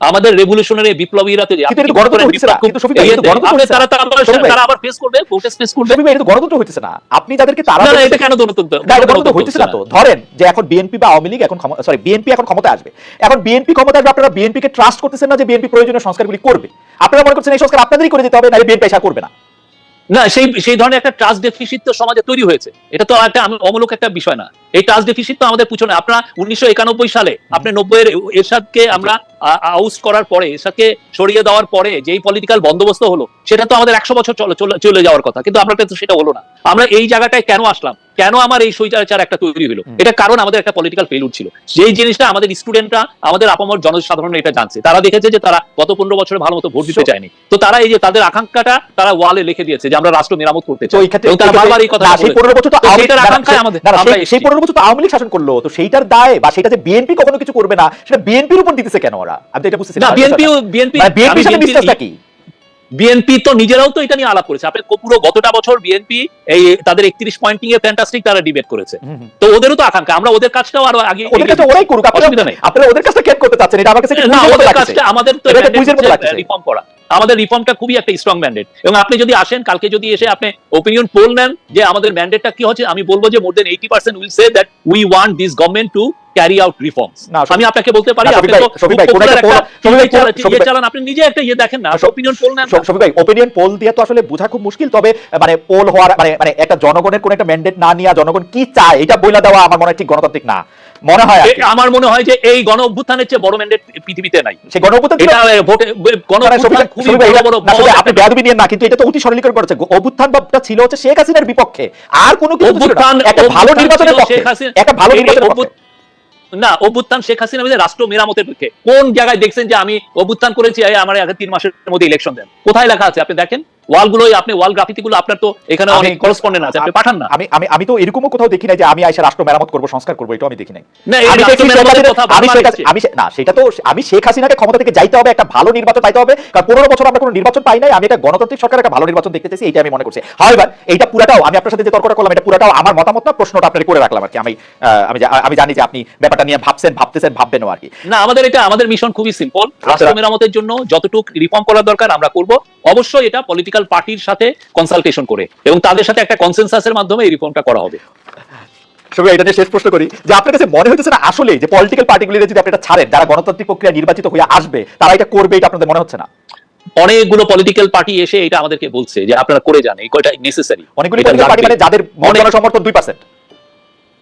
আমাদের রেভলিউশনারি বিপ্লবীরা তো। তারা তারা আবার- ফেস করবে প্রোটেস্ট ফেস করবে। এটা তো গণতন্ত্র হইতেছে না। আপনি যাদেরকে তারা না এটা কেন গণতন্ত্র গণতন্ত্র হইতেছে না তো। ধরেন যে এখন বিএনপি বা আওয়ামী লীগ এখন সরি বিএনপি এখন ক্ষমতায় আসবে। এখন বিএনপি ক্ষমতায় আসবে আপনারা বিএনপি কে ট্রাস্ট করতেছেন না যে বিএনপি প্রয়োজনীয় সংস্কারগুলি করবে। আপনারা মনে করছেন এই সংস্কার আপনাদেরই করে যেতে হবে না বিএনপি এসা করবে না। না সেই সেই ধরনের একটা ট্রাস্ট ডেফিসিট তো সমাজে তৈরি হয়েছে এটা তো একটা অমূলক একটা বিষয় না। এই ট্রাস্ট ডেফিসিট তো আমাদের পিছনে। আপনারা উনিশশো একানব্বই সালে আপনি নব্বই এর এরশাদকে আমরা আউস করার পরে এরশাদকে সরিয়ে দেওয়ার পরে যেই পলিটিক্যাল বন্দোবস্ত হলো সেটা তো আমাদের একশো বছর চলে যাওয়ার কথা। কিন্তু আমরা তো সেটা হলো না। আমরা এই জায়গাটায় কেন আসলাম? কেন আমার এই সৈচার একটা তৈরি হলো? এটা কারণ আমাদের একটা পলিটিক্যাল ফেলুর ছিল। যেই জিনিসটা আমাদের স্টুডেন্টরা আমাদের আপামর জনসাধারণ এটা জানছে। তারা দেখেছে যে তারা গত পনেরো বছরে ভালো মতো ভোট দিতে চায়নি। তো তারা এই যে তাদের আকাঙ্ক্ষাটা তারা ওয়ালে লিখে দিয়েছে যে আমরা রাষ্ট্র মেরামত করতে চাই। তারা বারবার এই কথা পনেরো বছর তো সেই- আমাদের সেই- এসেছি। পনেরো বছর তো আওয়ামী লীগ শাসন করল তো সেইটার দায় বা সেটা যে বিএনপি কখনো কিছু করবে না সেটা বিএনপির উপর দিতেছে কেন ওরা? আমি তো এটা বুঝতেছি না বিএনপি বিএনপি বিএনপি মানে বিএনপির সাথে বিশ্বাসটা কি? বিএনপি তো নিজেরাও তো এটা নিয়ে আলাপ করেছে। আপনি পুরো গতটা বছর বিএনপি এই তাদের একত্রিশ পয়েন্টিং এ ফ্যান্টাস্টিক তারা ডিবেট করেছে। তো ওদেরও তো আকাঙ্ক্ষা। আমরা ওদের কাজটাও আরও আগে ওদের কাছে ওরাই করুক। অসুবিধা নেই। আপনারা ওদের কাছে কেন করতে চাচ্ছেন। এটা আমার কাছে না ওদের। কাজটা আমাদের তো। রিফর্ম করা। আমাদের রিফর্মটা খুবই একটা স্ট্রং ম্যান্ডেট এবং আপনি যদি আসেন কালকে যদি এসে আপনি ওপিনিয়ন পোল নেন যে আমাদের ম্যান্ডেটটা কি হচ্ছে আমি বলব যে more than eighty percent will say that we want this government to carry out reforms আমি আপনাকে বলতে পারি আপনি তো ইয়ে ইয়ে ভাই- চালান আপনি নিজে একটা ইয়ে দেখেন না শফিক- পোল না। শফিক ভাই ওপিনিয়ন পোল দিয়ে তো আসলে বোঝা খুব মুশকিল তবে মানে পোল হওয়ার মানে মানে একটা জনগণের কোন একটা ম্যান্ডেট না নিয়ে জনগণ কি চায় এটা বইলা দেওয়া আমার মনে হয় ঠিক গণতান্ত্রিক না। মনে হয় আর এ- কি। আমার মনে হয় যে এই গণ অভ্যুত্থানের চেয়ে বড় ম্যান্ডেট পৃথিবীতে নাই। সেই গণ অভ্যুত্থান ছিল- এটা ভোটে গণ অভ্যুত্থান খুবই বড় বড় না, শফিক ভাই, মহৎ আপনি বেয়াদবি নিয়েন না কিন্তু এটা তো অতি সরলীকরণ করেছে। অভ্যুত্থান বাটা ছিল হচ্ছে শেখ হাসিনার বিপক্ষে। আর কোনো কিছু একটা ভালো অভ্যুত্থান নির্বাচনের পক্ষে। একটা ভালো নির্বাচনের পক্ষে। না, অভ্যুত্থান শেখ হাসিনা মিলে রাষ্ট্র মেরামতের পক্ষে। কোন জায়গায় দেখছেন যে আমি অভ্যুত্থান করেছি আমার আগে তিন মাসের মধ্যে ইলেকশন দেন? কোথায় লেখা আছে? আপনি দেখেন? ওয়াল গুলোই আপনি ওয়াল গ্রাফিতি গুলো আপনার তো এখানে অনেক করসপন্ডেন্ট আছে আপনি পাঠান না। আমি আমি আমি তো এরকমও কোথাও দেখি নাই যে আমি আইসা রাষ্ট্র মেরামত করব সংস্কার করব এটাও আমি দেখি নাই। আমি আমি না সেটা তো আমি শেখ হাসিনাকে ক্ষমতা থেকে যাইতে হবে একটা ভালো নির্বাচন পাইতে হবে কারণ পনেরো বছর আমরা কোনো নির্বাচন পাই নাই আমি একটা গণতান্ত্রিক সরকার একটা ভালো নির্বাচন দেখতে চাইছি এইটা আমি মনে করছি। হয় এইটা পুরাটাও আমি আপনার সাথে যে তর্কটা করলাম এটা পুরাটাও আমার মতামত না প্রশ্নটা আপনার করে রাখলাম আর কি। আমি আমি আমি জানি যে আপনি ব্যাপারটা নিয়ে ভাবছেন ভাবতেছেন ভাববেনও আর কি। না আমাদের এটা আমাদের মিশন খুবই সিম্পল রাষ্ট্র মেরামতের জন্য যতটুকু রিফর্ম করার দরকার আমরা করব। অবশ্যই এটা পলিটিক্যাল পার্টির সাথে কনসালটেশন করে এবং তাদের সাথে একটা কনসেনসাসের মাধ্যমে এই রিফর্মটা করা হবে। সবাই এটা নিয়ে শেষ প্রশ্ন করি। যে আপনার কাছে মনে হচ্ছে না আসলে যে পলিটিক্যাল পার্টিগুলির যদি আপনি এটা ছাড়েন যারা গণতান্ত্রিক প্রক্রিয়া নির্বাচিত হয়ে আসবে তারা এটা করবে এটা আপনাদের মনে হচ্ছে না? অনেকগুলো পলিটিক্যাল পার্টি এসে এটা আমাদেরকে বলছে যে আপনারা করে জানেন এই কয়টা নেসেসারি অনেকগুলো পলিটিক্যাল পার্টি মানে যাদের অনেক- জনসমর্থন দুই পার্সেন্ট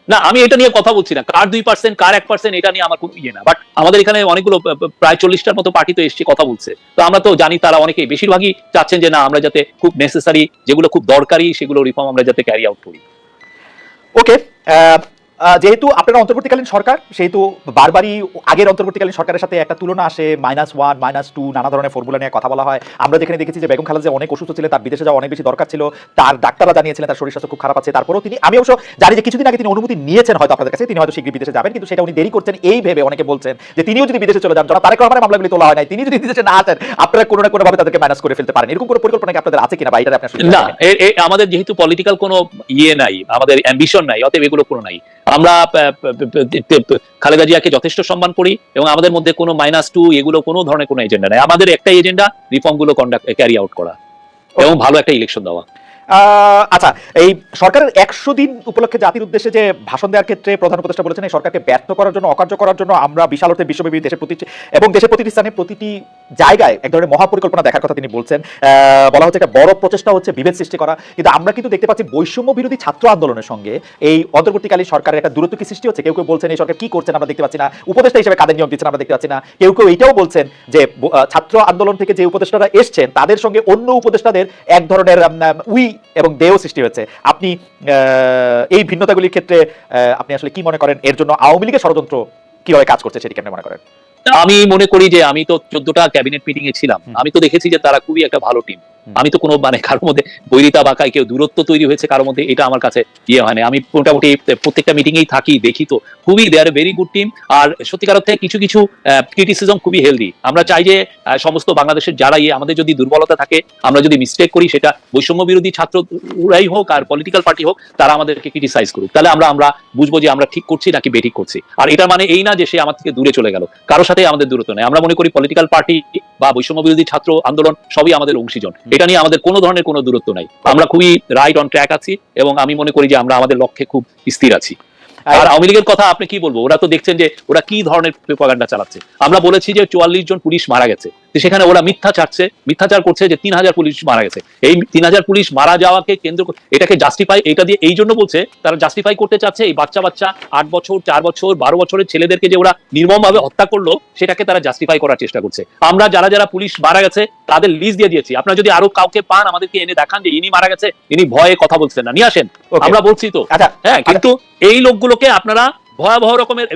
না, আমি এটা নিয়ে কথা বলছি না। কার দুই পার্সেন্ট কার এক পার্সেন্ট এটা নিয়ে আমার কোনো ইয়ে না। বাট আমাদের এখানে অনেকগুলো প্রায় চল্লিশটার মতো পার্টি তো এসছে, কথা বলছে। তো আমরা তো জানি তারা অনেকেই, বেশিরভাগই চাচ্ছেন যে না, আমরা যাতে খুব নেসেসারি যেগুলো খুব দরকারি, সেগুলো রিফর্ম আমরা যাতে ক্যারি আউট করি। ওকে যেহেতু আপনারা অন্তর্বর্তীকালীন সরকার সেহেতু বারবারই আগের অন্তর্বর্তীকালীন সরকারের সাথে একটা তুলনা আসে মাইনাস ওয়ান মাইনাস টু নানা ধরনের ফর্মুলা নিয়ে কথা বলা হয়। আমরা যেখানে দেখেছি যে বেগম খালেদা যে অনেক অসুস্থ ছিলেন তার বিদেশে যাওয়া অনেক বেশি দরকার ছিল তার ডাক্তাররা জানিয়েছিলেন তার শরীর স্বাস্থ্য খুব খারাপ আছে। তারপরেও তিনি আমি অবশ্য জানি যে কিছুদিন আগে তিনি অনুমতি নিয়েছেন হয়তো আপনাদের কাছে তিনি হয়তো শীঘ্রই বিদেশে যাবেন কিন্তু সেটা উনি দেরি করছেন এই ভেবে অনেকে বলছেন যে তিনিও যদি বিদেশে চলে যান যারা তারেক রহমানের মামলাগুলি তোলা হয় নাই তিনি যদি বিদেশে না আসেন আপনারা কোনো না কোনো ভাবে তাদেরকে ম্যানেজ করে ফেলতে পারেন। এরকম কোনো পরিকল্পনা কি আপনাদের আছে কিনা বা এটা আপনি না আমাদের যেহেতু পলিটিক্যাল কোনো ইয়ে নাই আমাদের অ্যাম্বিশন নাই অতএব এগুলো কোনো নাই। আমরা খালেদা জিয়াকে যথেষ্ট সম্মান করি এবং আমাদের মধ্যে কোনো মাইনাস টু এগুলো কোনো ধরনের কোনো এজেন্ডা নেই। আমাদের একটাই এজেন্ডা রিফর্মগুলো কন্ডাক্ট ক্যারি আউট করা। এবং ভালো একটা ইলেকশন দেওয়া। আচ্ছা এই সরকারের একশো দিন উপলক্ষে জাতির উদ্দেশ্যে যে ভাষণ দেওয়ার ক্ষেত্রে প্রধান উপদেষ্টা বলেছেন, এই সরকারকে ব্যর্থ করার জন্য, অকার্য করার জন্য আমরা বিশাল অর্থে বিশ্বব্যাপী দেশের প্রতি এবং দেশের প্রতিটি স্থানে প্রতিটি জায়গায় এক ধরনের মহাপরিকল্পনা দেখার কথা তিনি বলছেন। বলা হচ্ছে একটা বড় প্রচেষ্টা হচ্ছে বিভেদ সৃষ্টি করা। কিন্তু আমরা কিন্তু দেখতে পাচ্ছি বৈষম্য বিরোধী ছাত্র আন্দোলনের সঙ্গে এই অন্তর্বর্তীকালীন সরকারের একটা দূরত্ব কি সৃষ্টি হচ্ছে? কেউ কেউ বলছেন, এই সরকার কি করছেন আমরা দেখতে পাচ্ছি না। উপদেষ্টা হিসেবে কাদের নিয়ম দিচ্ছেন আমরা দেখতে পাচ্ছি না। কেউ কেউ এটাও বলছেন যে ছাত্র আন্দোলন থেকে যে উপদেষ্টারা এসছেন, তাদের সঙ্গে অন্য উপদেষ্টাদের এক ধরনের উই এবং দেহ সৃষ্টি হয়েছে। আপনি এই ভিন্নতাগুলির ক্ষেত্রে আপনি আসলে কি মনে করেন? এর জন্য আওয়ামী লীগের ষড়যন্ত্র কীভাবে কাজ করছে সেটি কেমন মনে করেন? আমি মনে করি যে আমি তো চোদ্দটা ক্যাবিনেট মিটিং এ ছিলাম। আমি তো দেখেছি যে তারা খুবই একটা ভালো টিম আমি তো কোনো মানে কারোর মধ্যে বৈরিতা বাঁকায় কেউ দূরত্ব তৈরি হয়েছে কারোর মধ্যে এটা আমার কাছে ইয়ে হয় না। আমি মোটামুটি প্রত্যেকটা মিটিং এই থাকি দেখি তো। খুবই they are very good team আর সত্যিকার অর্থে কিছু কিছু ক্রিটিসিজম খুবই হেলদি আমরা চাই যে সমস্ত বাংলাদেশের যারা ইয়ে আমাদের যদি দুর্বলতা থাকে আমরা যদি মিস্টেক করি সেটা বৈষম্য বিরোধী ছাত্ররাই হোক আর পলিটিক্যাল পার্টি হোক তারা আমাদেরকে ক্রিটিসাইজ করুক। তাহলে আমরা আমরা বুঝব যে আমরা ঠিক করছি নাকি বেঠিক করছি। আর এটা মানে এই না যে সে আমার থেকে দূরে চলে গেল। কারোর সাথে আমাদের দূরত্ব নেই। আমরা মনে করি পলিটিক্যাল পার্টি বা বৈষম্য বিরোধী ছাত্র আন্দোলন সবই আমাদের অংশীজন। এটা নিয়ে আমাদের কোনো ধরনের কোনো দূরত্ব নাই। আমরা খুবই রাইট অন ট্র্যাক আছি এবং আমি মনে করি যে আমরা আমাদের লক্ষ্যে খুব স্থির আছি। আর আওয়ামী লীগের কথা আপনি কি বলব? ওরা তো দেখছেন যে ওরা কি ধরনের প্রোপাগান্ডা চালাচ্ছে। আমরা বলেছি যে চুয়াল্লিশ জন পুলিশ মারা গেছে। সেখানে ওরা মিথ্যা চাচ্ছে মিথ্যাচার করছে যে তিন হাজার পুলিশ মারা গেছে। এই তিন হাজার পুলিশ মারা যাওয়াকে কেন্দ্র এটাকে জাস্টিফাই এটা দিয়ে এই জন্য বলছে তারা জাস্টিফাই করতে চাচ্ছে এই বাচ্চা বাচ্চা আট বছর চার বছর বারো বছরের ছেলেদেরকে যে ওরা নির্মম ভাবে হত্যা করল সেটাকে তারা জাস্টিফাই করার চেষ্টা করছে। আমরা যারা যারা পুলিশ মারা গেছে তাদের লিস্ট দিয়ে দিয়েছি। আপনারা যদি আরও কাউকে পান আমাদেরকে এনে দেখান যে ইনি মারা গেছে ইনি ভয়ে কথা বলছেন না। নিয়ে আসেন। আমরা বলছি তো। আচ্ছা। হ্যাঁ কিন্তু এই লোকগুলোকে আপনারা ভয়াবহ রকমের